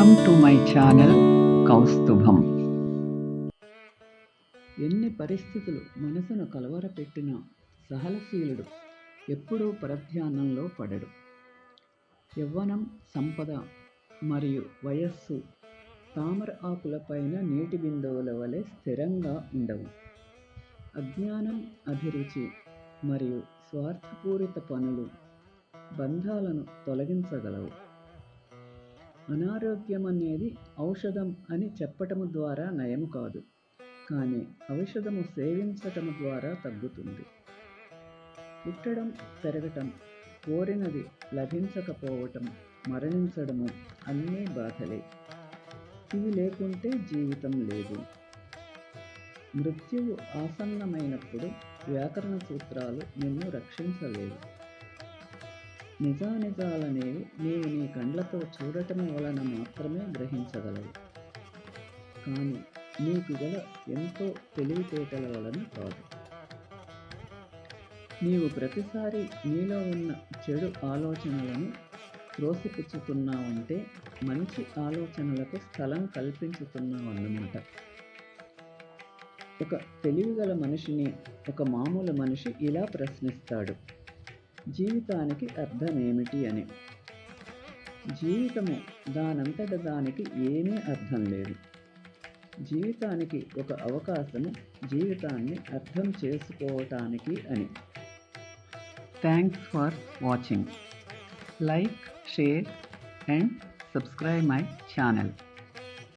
Welcome to my channel Kaustubham. ఎన్ని పరిస్థితులు మనసును కలవరపెట్టినా సహనశీలుడు ఎప్పుడూ పరధ్యానంలో పడడు. యవ్వనం సంపద మరియు వయస్సు తామర ఆకులపైన నీటి బిందువుల వలె స్థిరంగా ఉండవు. అజ్ఞానం అభిరుచి మరియు స్వార్థపూరిత పనులు బంధాలను తొలగించగలవు. అనారోగ్యం అనేది ఔషధం అని చెప్పటము ద్వారా నయం కాదు కానీ ఔషధము సేవించటం ద్వారా తగ్గుతుంది. పుట్టడం పెరగటం కోరినది లభించకపోవటం మరణించడము అన్నీ బాధలే. ఇవి లేకుంటే జీవితం లేదు. మృత్యువు ఆసన్నమైనప్పుడు వ్యాకరణ సూత్రాలు నిన్ను రక్షించలేవు. నిజానిజాలనేవి నీవు నీ కండ్లతో చూడటం వలన మాత్రమే గ్రహించగలవు. కానీ నీకు గల ఎంతో తెలివితేటల వలన కాదు. నీవు ప్రతిసారి నీలో ఉన్న చెడు ఆలోచనలను త్రోసిపుచ్చుతున్నావంటే మంచి ఆలోచనలకు స్థలం కల్పించుతున్నావు అన్నమాట ఒక తెలివిగల మనిషిని ఒక మామూలు మనిషి ఇలా ప్రశ్నిస్తాడు. జీవితానికి అర్థమేమిటి అని. జీవితము దానంతట దానికి ఏమీ అర్థం లేదు. జీవితానికి ఒక అవకాశము జీవితాన్ని అర్థం చేసుకోవటానికి అని. Thanks for watching like share and subscribe my channel